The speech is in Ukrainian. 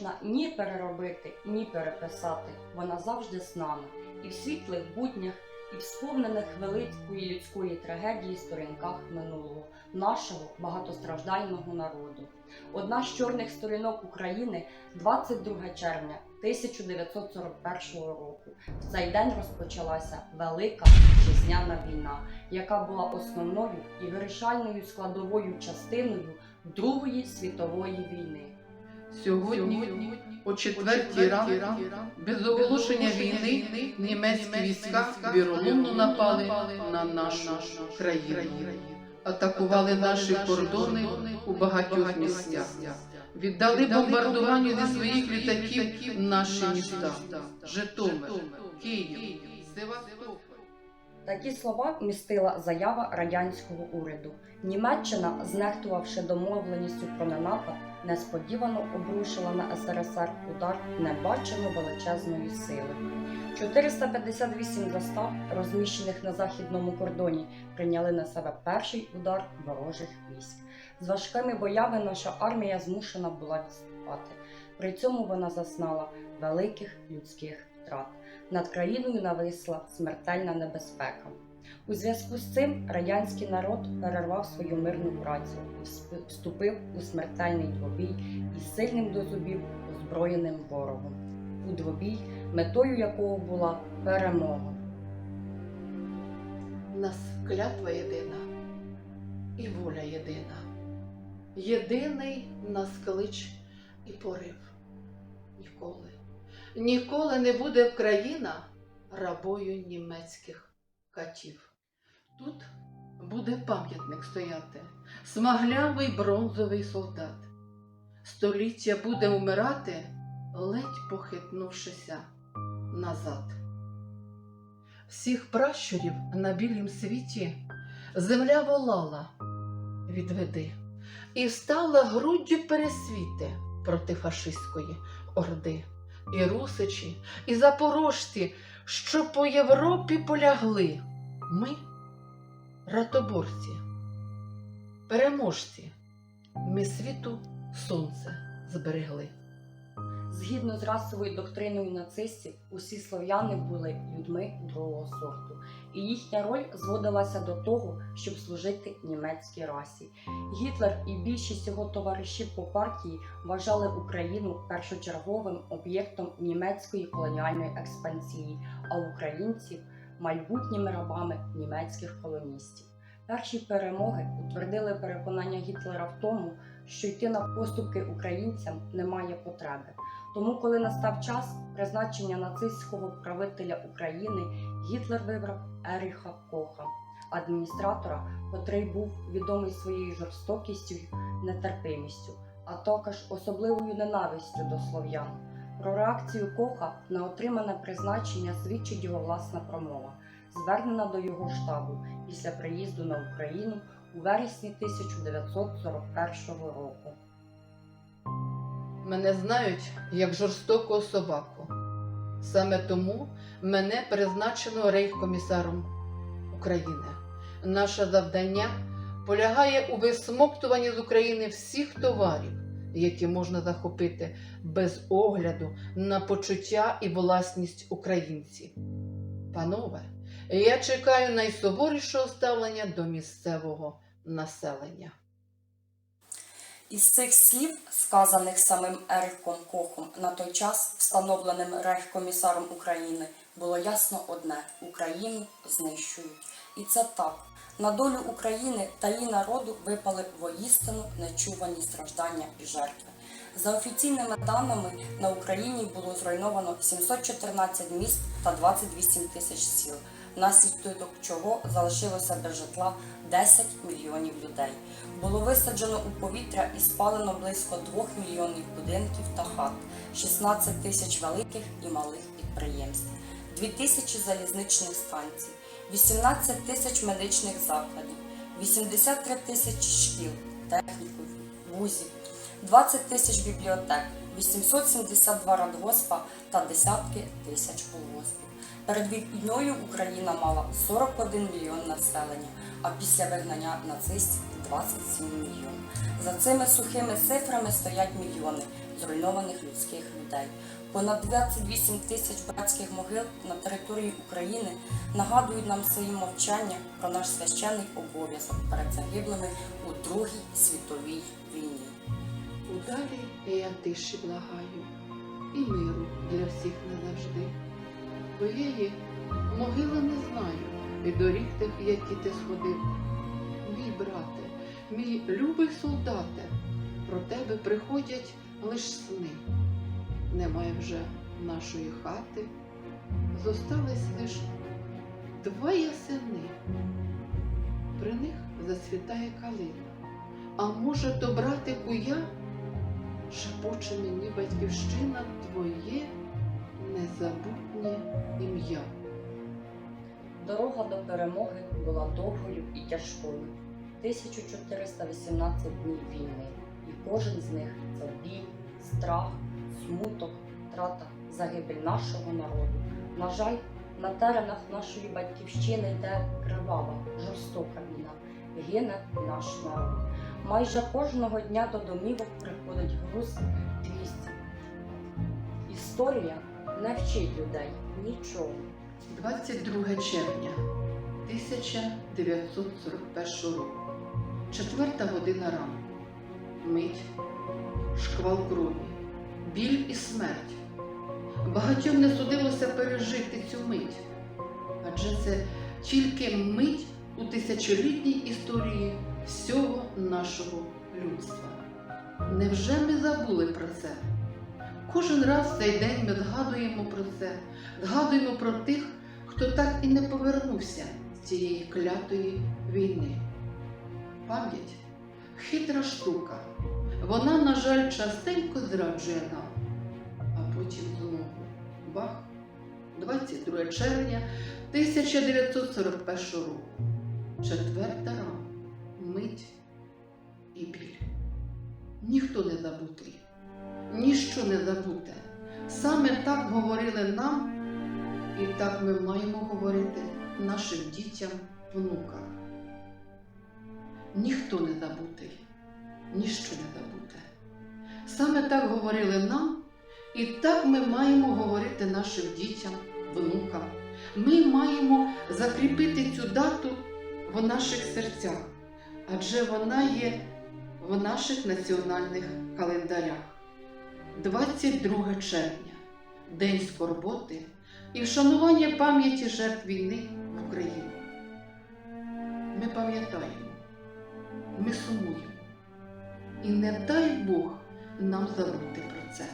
Можна ні переробити, ні переписати. Вона завжди з нами. І в світлих буднях, і в сповнених великої людської трагедії сторінках минулого, нашого багатостраждального народу. Одна з чорних сторінок України 22 червня 1941 року. В цей день розпочалася Велика Вітчизняна війна, яка була основною і вирішальною складовою частиною Другої світової війни. Сьогодні, о четвертій ранку, без оголошення війни, німецькі війська віроломно напали на нашу країну, атакували наші кордони у багатьох місцях, віддали бомбардуванню зі своїх літаків наші міста. Житомир, Київ, Севастополь. Такі слова містила заява радянського уряду. Німеччина, знехтувавши домовленістю про ненапад, несподівано обрушила на СРСР удар небачено величезної сили. 458 застав, розміщених на західному кордоні, прийняли на себе перший удар ворожих військ. З важкими боями наша армія змушена була відступати. При цьому вона зазнала великих людських втрат. Над країною нависла смертельна небезпека. У зв'язку з цим радянський народ перервав свою мирну працю і вступив у смертельний двобій із сильним до зубів озброєним ворогом. У двобій, метою якого була перемога. Нас клятва єдина і воля єдина. Єдиний нас клич і порив. Ніколи, ніколи не буде Україна рабою німецьких катів. Тут буде пам'ятник стояти, смаглявий бронзовий солдат. Століття буде умирати, ледь похитнувшися назад всіх пращурів на білім світі земля волала відведи і стала груддю пересвіти проти фашистської орди. І русичі, і запорожці, що по Європі полягли. Ми ратоборці, переможці, ми світу сонце зберегли. Згідно з расовою доктриною нацистів, усі слов'яни були людьми другого сорту, і їхня роль зводилася до того, щоб служити німецькій расі. Гітлер і більшість його товаришів по партії вважали Україну першочерговим об'єктом німецької колоніальної експансії, а українців майбутніми рабами німецьких колоністів. Перші перемоги утвердили переконання Гітлера в тому, що йти на поступки українцям немає потреби. Тому, коли настав час призначення нацистського правителя України, Гітлер вибрав Еріха Коха, адміністратора, котрий був відомий своєю жорстокістю й нетерпимістю, а також особливою ненавистю до слов'ян. Про реакцію Коха на отримане призначення свідчить його власна промова, звернена до його штабу після приїзду на Україну у вересні 1941 року. Мене знають як жорстокого собаку. Саме тому мене призначено рейхкомісаром України. Наше завдання полягає у висмоктуванні з України всіх товарів, які можна захопити без огляду на почуття і власність українців. Панове, я чекаю найсуворішого ставлення до місцевого населення. Із цих слів, сказаних самим Ериком Кохом на той час встановленим рейхкомісаром України, було ясно одне: Україну знищують. І це так. На долю України та її народу випали воїстину нечувані страждання і жертви. За офіційними даними, на Україні було зруйновано 714 міст та 28 тисяч сіл, внаслідок чого залишилося без житла 10 мільйонів людей. Було висаджено у повітря і спалено близько 2 мільйонів будинків та хат, 16 тисяч великих і малих підприємств, 2 тисячі залізничних станцій, 18 тисяч медичних закладів, 83 тисячі шкіл, технікумів, вузів, 20 тисяч бібліотек, 872 радгоспа та десятки тисяч колгоспів. Перед війною Україна мала 41 мільйон населення, а після вигнання нацистів 27 мільйонів. За цими сухими цифрами стоять мільйони, зруйнованих людських людей. Понад 28 тисяч братських могил на території України нагадують нам своїм мовчанням про наш священний обов'язок перед загиблими у Другій світовій війні. Удалі я тиші благаю, і миру для всіх назавжди. Твоєї могили не знаю, і доріг тих, які ти сходив. Мій брате, мій любий солдате, про тебе приходять лиш сни. Немає вже нашої хати, зостались лиш двоє сини. При них зацвітає калина. А може, то братику я? шепоче мені батьківщина твоє незабутнє ім'я. Дорога до перемоги була довгою і тяжкою. 1418 днів війни, і кожен з них це біль, страх, смуток, втрата, загибель нашого народу. На жаль, на теренах нашої батьківщини йде кривава, жорстока війна, гине наш народ. Майже кожного дня до домівок приходить груз двісті. Історія не вчить людей нічого. 22 червня 1941 року. Четверта година ранку. Мить, шквал крові, біль і смерть. Багатьом не судилося пережити цю мить, адже це тільки мить у тисячолітній історії всього нашого людства. Невже ми забули про це? Кожен раз в цей день ми згадуємо про це, згадуємо про тих, хто так і не повернувся з цієї клятої війни. Пам'ять хитра штука. Вона, на жаль, частенько зраджує нам, а потім знову бах, 22 червня 1941 року. Четверта рана, мить і біль. Ніхто не забутий, ніщо не забуте. Саме так говорили нам, і так ми маємо говорити нашим дітям, внукам. Ніхто не забутий, ніщо не забуте. Саме так говорили нам, і так ми маємо говорити нашим дітям, внукам. Ми маємо закріпити цю дату в наших серцях, адже вона є в наших національних календарях. 22 червня День скорботи і вшанування пам'яті жертв війни в Україні. Ми пам'ятаємо, ми сумуємо. І не дай Бог нам забути про це.